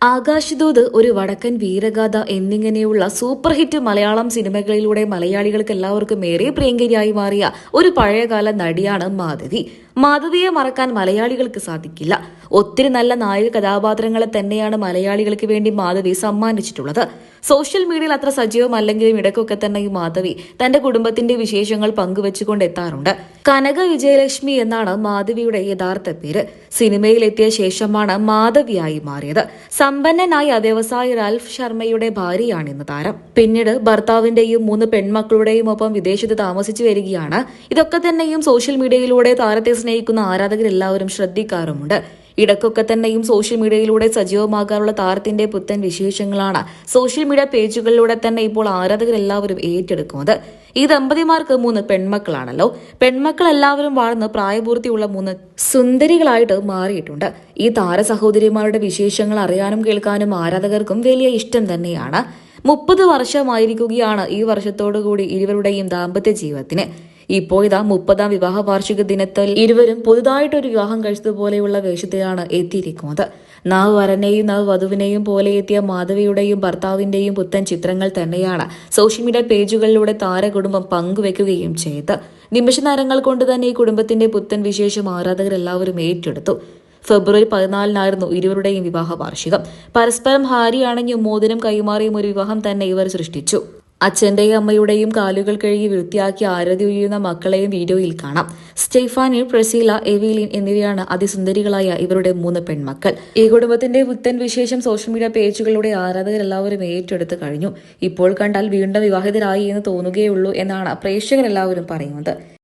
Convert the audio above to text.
ആകാശദൂത് ഒരു വടക്കൻ വീരഗാഥ എന്നിങ്ങനെയുള്ള സൂപ്പർ ഹിറ്റ് മലയാളം സിനിമകളിലൂടെ മലയാളികൾക്ക് എല്ലാവർക്കും ഏറെ പ്രിയങ്കരിയായി മാറിയ ഒരു പഴയകാല നടിയാണ് മാധവി. മാധവിയെ മറക്കാൻ മലയാളികൾക്ക് സാധിക്കില്ല. ഒത്തിരി നല്ല നായക കഥാപാത്രങ്ങളെ തന്നെയാണ് മലയാളികൾക്ക് വേണ്ടി മാധവി സമ്മാനിച്ചിട്ടുള്ളത്. സോഷ്യൽ മീഡിയയിൽ അത്ര സജീവമല്ലെങ്കിലും ഇടയ്ക്കൊക്കെ തന്നെ ഈ മാധവി തന്റെ കുടുംബത്തിന്റെ വിശേഷങ്ങൾ പങ്കുവെച്ചുകൊണ്ട് എത്താറുണ്ട് കനക വിജയലക്ഷ്മി എന്നാണ് മാധവിയുടെ യഥാർത്ഥ പേര്. സിനിമയിലെത്തിയ ശേഷമാണ് മാധവിയായി മാറിയത്. സമ്പന്നനായ വ്യവസായി റാൽഫ് ശർമ്മയുടെ ഭാര്യയാണ് ഇന്ന് താരം. പിന്നീട് ഭർത്താവിന്റെയും മൂന്ന് പെൺമക്കളുടെയും ഒപ്പം വിദേശത്ത് താമസിച്ചു വരികയാണ്. ഇതൊക്കെ തന്നെയും സോഷ്യൽ മീഡിയയിലൂടെ താരത്തെ സ്നേഹിക്കുന്ന ആരാധകരെല്ലാവരും ശ്രദ്ധിക്കാറുമുണ്ട്. ഇടക്കൊക്കെ തന്നെയും സോഷ്യൽ മീഡിയയിലൂടെ സജീവമാകാറുള്ള താരത്തിന്റെ പുത്തൻ വിശേഷങ്ങളാണ് സോഷ്യൽ മീഡിയ പേജുകളിലൂടെ തന്നെ ഇപ്പോൾ ആരാധകരെല്ലാവരും ഏറ്റെടുക്കുന്നത്. ഈ ദമ്പതിമാർക്ക് മൂന്ന് പെൺമക്കളാണല്ലോ. പെൺമക്കൾ എല്ലാവരും വാഴ്ന്ന് പ്രായപൂർത്തിയുള്ള മൂന്ന് സുന്ദരികളായിട്ട് മാറിയിട്ടുണ്ട്. ഈ താര സഹോദരിമാരുടെ വിശേഷങ്ങൾ അറിയാനും കേൾക്കാനും ആരാധകർക്കും വലിയ ഇഷ്ടം തന്നെയാണ്. മുപ്പത് വർഷമായിരിക്കുകയാണ് ഈ വർഷത്തോടുകൂടി ഇരുവരുടെയും ദാമ്പത്യ ജീവിതത്തിന്. ഇപ്പോൾ ഇതാ മുപ്പതാം വിവാഹ വാർഷിക ദിനത്തിൽ ഇരുവരും പുതുതായിട്ടൊരു വിവാഹം കഴിച്ചതുപോലെയുള്ള വേഷത്തിലാണ് എത്തിയിരിക്കുന്നത്. നാവ് വരനെയും നാവ് വധുവിനെയും പോലെ എത്തിയ മാധവിയുടെയും ഭർത്താവിന്റെയും പുത്തൻ ചിത്രങ്ങൾ തന്നെയാണ് സോഷ്യൽ മീഡിയ പേജുകളിലൂടെ താരകുടുംബം പങ്കുവെക്കുകയും ചെയ്ത്. നിമിഷ നേരങ്ങൾ കൊണ്ട് തന്നെ ഈ കുടുംബത്തിന്റെ പുത്തൻ വിശേഷം ആരാധകരെല്ലാവരും ഏറ്റെടുത്തു. ഫെബ്രുവരി പതിനാലിനായിരുന്നു ഇരുവരുടെയും വിവാഹ വാർഷികം. പരസ്പരം ഹാരി അണഞ്ഞും മോതിരം കൈമാറിയും ഒരു വിവാഹം തന്നെ ഇവർ സൃഷ്ടിച്ചു. അച്ഛന്റെയും അമ്മയുടെയും കാലുകൾ കഴുകി വൃത്തിയാക്കി ആരതി ഉയരുന്ന മക്കളെയും വീഡിയോയിൽ കാണാം. സ്റ്റെഫാനി പ്രസീല എവിലിൻ എന്നിവയാണ് അതിസുന്ദരികളായ ഇവരുടെ മൂന്ന് പെൺമക്കൾ. ഈ കുടുംബത്തിന്റെ പുത്തൻ വിശേഷം സോഷ്യൽ മീഡിയ പേജുകളിലൂടെ ആരാധകരെല്ലാവരും ഏറ്റെടുത്ത് കഴിഞ്ഞു. ഇപ്പോൾ കണ്ടാൽ വീണ്ടും വിവാഹിതരായി എന്ന് തോന്നുകയുള്ളൂ എന്നാണ് പ്രേക്ഷകരെല്ലാവരും പറയുന്നത്.